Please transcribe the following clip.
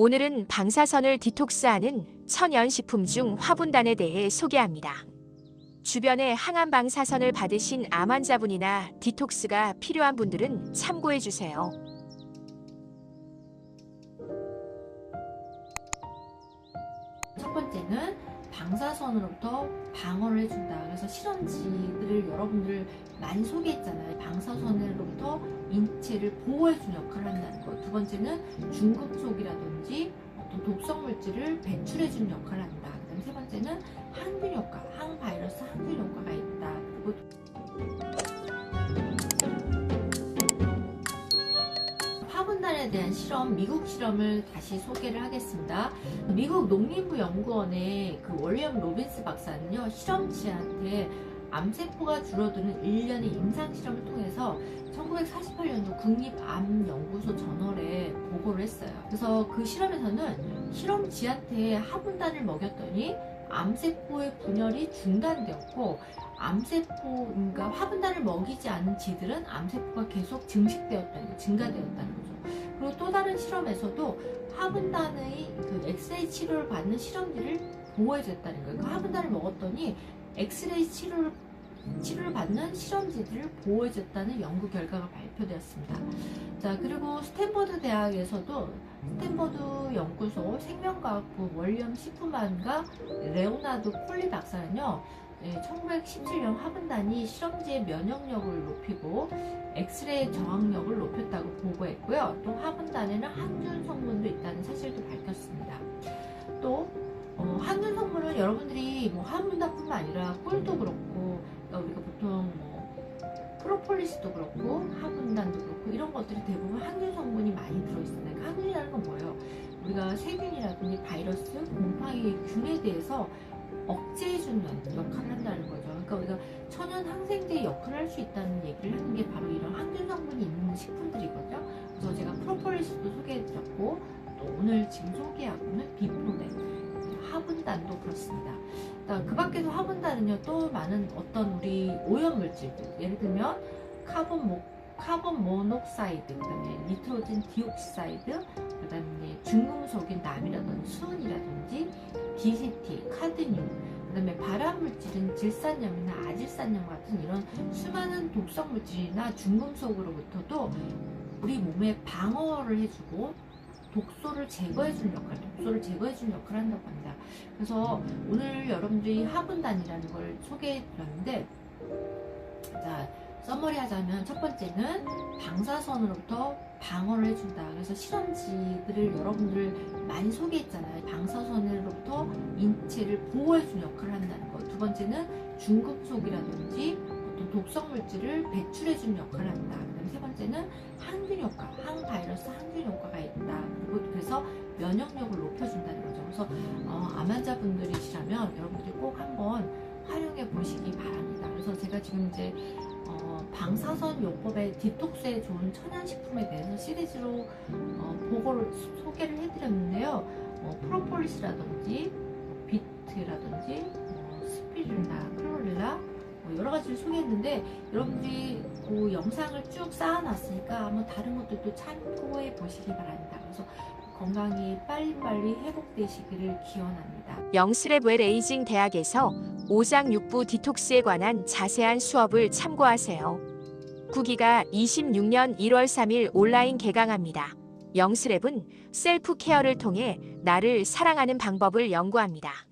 오늘은 방사선을 디톡스하는 천연식품 중 화분단에 대해 소개합니다. 주변에 항암 방사선을 받으신 암 환자분이나 디톡스가 필요한 분들은 참고해 주세요. 첫 번째는 방사선으로부터 방어를 해준다. 그래서 실험지들을 여러분들 많이 소개했잖아요. 방사선으로부터 인체를 보호해주는 역할을 한다는 것. 두 번째는 중금속이라든지 어떤 독성 물질을 배출해주는 역할을 한다. 그다음 세 번째는 항균 효과, 항바이러스 항균 효과가 있다. 화분단에 대한 실험, 미국 실험을 다시 소개를 하겠습니다. 미국 농림부 연구원의 그 월리엄 로빈스 박사는요, 실험치한테 암세포가 줄어드는 일련의 임상 실험을 통해서 1948년도 국립암연구소 저널에 보고를 했어요. 그래서 그 실험에서는 실험쥐한테 화분단을 먹였더니 암세포의 분열이 중단되었고 암세포, 그러니까 화분단을 먹이지 않은 쥐들은 암세포가 계속 증식되었다는, 거, 증가되었다는 거죠. 그리고 또 다른 실험에서도 화분단의 그 엑스레이 치료를 받는 실험지를 보호해줬다는 거예요. 그 화분단을 먹었더니 엑스레이 치료를 치료를 받는 실험지들을 보호해줬다는 연구 결과가 발표되었습니다. 자 그리고 스탠퍼드 대학에서도 스탠퍼드 연구소 생명과학부 월리엄 시프만과 레오나드 폴리 박사는요. 1917년 화분단이 실험지의 면역력을 높이고 엑스레이 저항력을 높였다고 보고했고요. 또 화분단에는 항균 성분도 있다는 사실도 밝혔습니다. 또 어, 항균 성분은 여러분들이 뭐 화분단뿐만 아니라 꿀도 그렇고 우리가 보통 뭐 프로폴리스도 그렇고 화분단도 그렇고 이런 것들이 대부분 항균 성분이 많이 들어있습니다. 그러니까 항균이라는 건 뭐예요? 우리가 세균이라든지 바이러스, 곰팡이, 균에 대해서 억제해주는 역할을 한다는 거죠. 그러니까 우리가 천연 항생제 역할을 할 수 있다는 얘기를 하는 게 화분단도 그렇습니다. 그 밖에도 화분단은요 또 많은 어떤 우리 오염 물질들 예를 들면 카본 모 카본 모녹사이드, 그다음에 니트로젠 디옥사이드, 그다음에 중금속인 남이라든지 수은이라든지 DCT, 카드뮴, 그다음에 발암 물질은 질산염이나 아질산염 같은 이런 수많은 독성 물질이나 중금속으로부터도 우리 몸에 방어를 해주고 독소를 제거해주는 역할, 독소를 제거해주는 역할을 한다고 합니다. 그래서 오늘 여러분들이 화분단이라는 걸 소개해드렸는데, 자, 써머리 하자면 첫 번째는 방사선으로부터 방어를 해준다. 그래서 실험지들을 여러분들 많이 소개했잖아요. 방사선으로부터 인체를 보호해주는 역할을 한다는 것. 두 번째는 중금속이라든지 어떤 독성 물질을 배출해주는 역할을 한다. 세 번째는 항균 효과, 항바이러스 항균 효과가 있다. 그리고 그래서 면역력을 높여준다는 거죠. 그래서 어, 암 환자분들이시라면 여러분들이 꼭 한번 활용해 보시기 바랍니다. 그래서 제가 지금 이제 어, 방사선 요법의 디톡스에 좋은 천연식품에 대해서 시리즈로 어, 보고를 소개를 해드렸는데요. 어, 프로폴리스라든지 비트라든지 어, 스피루나 클로렐라 뭐 여러 가지를 소개했는데 여러분들이 그 영상을 쭉 쌓아놨으니까 한번 다른 것들도 참고해 보시기 바랍니다. 그래서 건강이 빨리빨리 회복되시기를 기원합니다. 영스랩 에이징 대학에서 오장 육부 디톡스에 관한 자세한 수업을 참고하세요. 구기가 26년 1월 3일 온라인 개강합니다. 영스랩은 셀프 케어를 통해 나를 사랑하는 방법을 연구합니다.